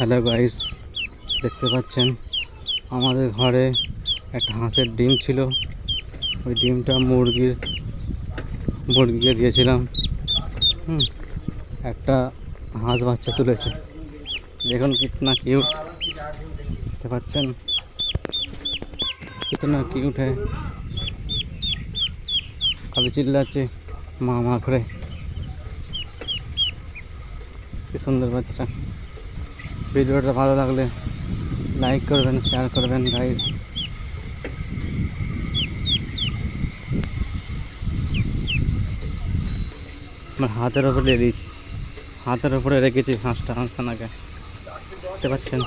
Hello guys দেখতে পাচ্ছেন, আমাদের ঘরে একটা হাঁসের ডিম ছিল। ওই ডিমটা মুরগির, মুরগিকে দিয়েছিলাম। হুম, একটা হাঁস বাচ্চা তুলেছে। দেখুন কিতনা কিউট দেখতে পাচ্ছেন? কিতনা কিউট হ্যাঁ খালি চিল্লাচ্ছে মা মা করে। কি সুন্দর বাচ্চা। ভিডিওটা ভালো লাগলে লাইক করবেন শেয়ার করবেন গাইস আমার হাতের ওপরে দিয়ে দিয়েছি। হাতের ওপরে রেখেছি হাঁসটা হাঁসখানাকে দেখতে পাচ্ছেন?